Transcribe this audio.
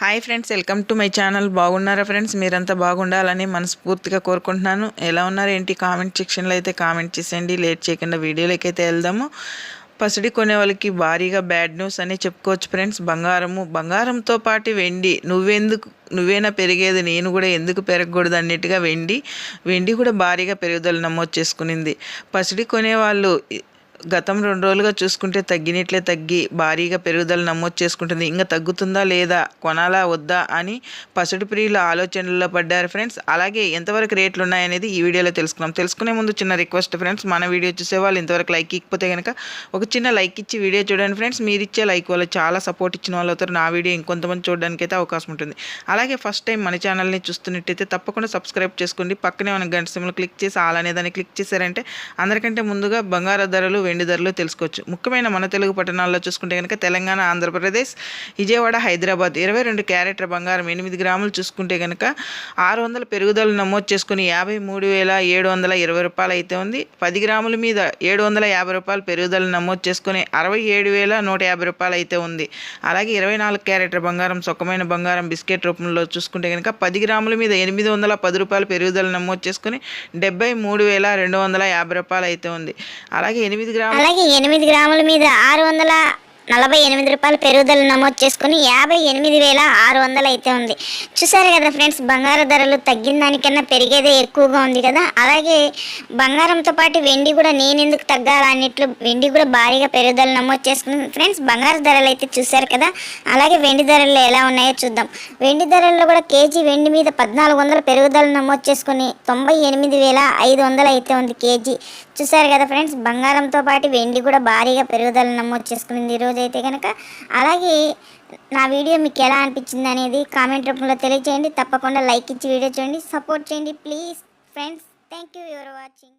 Hi friends welcome to my channel. బాగున్నారా friends? మీరంతా బాగుండాలని మనస్ఫూర్తిగా కోరుకుంటున్నాను. ఎలా ఉన్నారు ఏంటి? కామెంట్ సెక్షన్లో అయితే కామెంట్ చేసేయండి. లేట్ చేయకుండా వీడియోలోకి అయితే వెళ్దాము. పసిడి కొనే వాళ్ళకి భారీగా బ్యాడ్ న్యూస్ అని చెప్పుకోవచ్చు ఫ్రెండ్స్. బంగారము బంగారంతో పాటు వెండి. నువ్వెందుకు నువ్వేనా పెరిగేది నేను కూడా ఎందుకు పెరగకూడదు అన్నట్టుగా వెండి వెండి కూడా భారీగా పెరుగుదల నమోదు చేసుకునింది. పసిడి కొనేవాళ్ళు గతం రెండు రోజులుగా చూసుకుంటే తగ్గినట్లే తగ్గి భారీగా పెరుగుదల నమోదు చేసుకుంటుంది. ఇంకా తగ్గుతుందా లేదా కొనాలా వద్దా అని పసుడు ప్రియుల ఆలోచనల్లో పడ్డారు ఫ్రెండ్స్. అలాగే ఎంతవరకు రేట్లు ఉన్నాయనేది ఈ వీడియోలో తెలుసుకున్నాం తెలుసుకునే ముందు చిన్న రిక్వెస్ట్ ఫ్రెండ్స్ మన వీడియో చూసే వాళ్ళు ఇంతవరకు లైక్ ఇకపోతే కనుక ఒక చిన్న లైక్ ఇచ్చి వీడియో చూడండి ఫ్రెండ్స్. మీరు ఇచ్చే లైక్ వల్ల చాలా సపోర్ట్ ఇచ్చిన వాళ్ళు అవుతారు నా వీడియో ఇంకొంతమంది చూడడానికి అయితే అవకాశం ఉంటుంది. అలాగే ఫస్ట్ టైం మన ఛానల్ని చూస్తున్నట్టయితే తప్పకుండా సబ్స్క్రైబ్ చేసుకోండి. పక్కనే మన గంట సిమ్లు క్లిక్ చేసి ఆల్ దాన్ని క్లిక్ చేశారంటే అందరికంటే ముందుగా బంగారు ధరలు వెండి ధరలు తెలుసుకోవచ్చు. ముఖ్యమైన మన తెలుగు పట్టణాల్లో చూసుకుంటే కనుక తెలంగాణ ఆంధ్రప్రదేశ్ విజయవాడ హైదరాబాద్ ఇరవై రెండు క్యారెట్ల బంగారం ఎనిమిది గ్రాములు చూసుకుంటే కనుక ఆరు వందల పెరుగుదల నమోదు చేసుకుని యాభై మూడు వేల ఏడు వందల ఇరవై రూపాయలు అయితే ఉంది. పది గ్రాముల మీద ఏడు వందల యాభై రూపాయలు పెరుగుదల నమోదు చేసుకుని అరవై ఏడు వేల నూట యాభై రూపాయలు అయితే ఉంది. అలాగే ఇరవై నాలుగు క్యారెట్ల బంగారం సొక్కమైన బంగారం బిస్కెట్ రూపంలో చూసుకుంటే కనుక పది గ్రాముల మీద ఎనిమిది వందల పది రూపాయలు పెరుగుదల నమోదు చేసుకుని డెబ్బై మూడు వేల రెండు వందల యాభై రూపాయలు అయితే ఉంది. అలాగే ఎనిమిది అలాగే ఎనిమిది గ్రాముల మీద ఆరు వందల నలభై ఎనిమిది రూపాయలు పెరుగుదల నమోదు చేసుకుని యాభై ఎనిమిది వేల ఆరు వందలు అయితే ఉంది. చూసారు కదా ఫ్రెండ్స్ బంగారు ధరలు తగ్గిన దానికన్నా పెరిగేదే ఎక్కువగా ఉంది కదా. అలాగే బంగారంతో పాటు వెండి కూడా నేను ఎందుకు తగ్గాల వెండి కూడా భారీగా పెరుగుదల నమోదు చేసుకుంది. ఫ్రెండ్స్ బంగారు ధరలు అయితే చూసారు కదా. అలాగే వెండి ధరలు ఎలా ఉన్నాయో చూద్దాం. వెండి ధరల్లో కూడా కేజీ వెండి మీద పద్నాలుగు వందల పెరుగుదల నమోదు చేసుకుని తొంభై ఎనిమిది వేల ఐదు వందలు అయితే ఉంది కేజీ. చూసారు కదా ఫ్రెండ్స్. బంగారంతో పాటు వెండి కూడా భారీగా పెరుగుదల నమోదు చేసుకునింది ఈరోజు అయితే కనుక అలాగే నా వీడియో మీకు ఎలా అనిపించింది అనేది కామెంట్ రూపంలో తెలియజేయండి తప్పకుండా లైక్ ఇచ్చి వీడియో చూడండి. సపోర్ట్ చేయండి. Please friends. Thank you your watching.